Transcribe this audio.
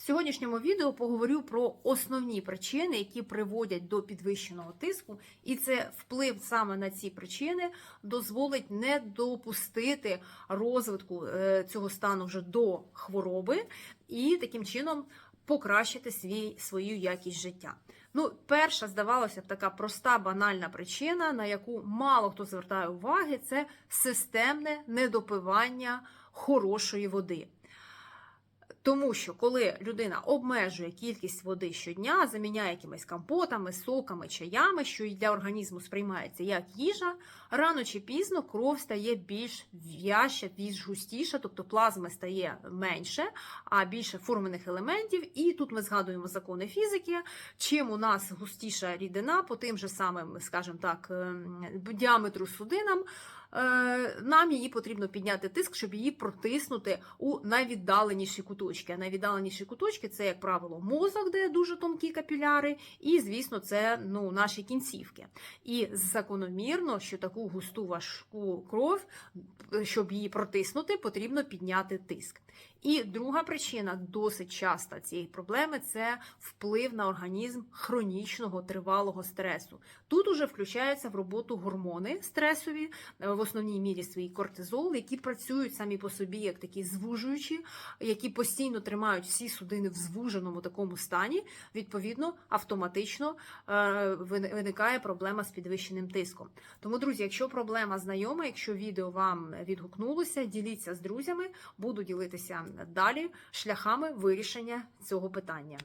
В сьогоднішньому відео поговорю про основні причини, які приводять до підвищеного тиску, і це вплив саме на ці причини дозволить не допустити розвитку е, цього стану вже до хвороби і таким чином покращити свій, свою якість життя. Ну, перша, здавалося б, така проста банальна причина, на яку мало хто звертає уваги, це системне недопивання хорошої води. Тому що коли людина обмежує кількість води щодня, заміняє якимись компотами, соками, чаями, що і для організму сприймається як їжа, рано чи пізно кров стає більш в'яща, більш густіша, тобто плазми стає менше, а більше формених елементів. І тут ми згадуємо закони фізики. Чим у нас густіша рідина, по тим же самим, скажімо так, ем, діаметру судинам. Е, нам її потрібно підняти тиск, щоб її протиснути у найвіддаленіші куточки. А найвіддаленіші куточки це, як правило, мозок, де дуже тонкі капіляри, і, звісно, це ну, наші кінцівки. І закономірно, що таку густу важку кров, щоб її протиснути, потрібно підняти тиск. І друга причина досить часта цієї проблеми це вплив на організм хронічного тривалого стресу. Тут уже включаються в роботу гормони стресові, е, в основній мірі свій кортизол, які працюють самі по собі як такі звужуючі, які постійно тримають всі судини в звуженому такому стані. Відповідно, автоматично е, виникає проблема з підвищеним тиском. Тому, друзі, якщо проблема знайома, якщо відео вам відгукнулося, діліться з друзями, буду ділитися далі шляхами вирішення цього питання.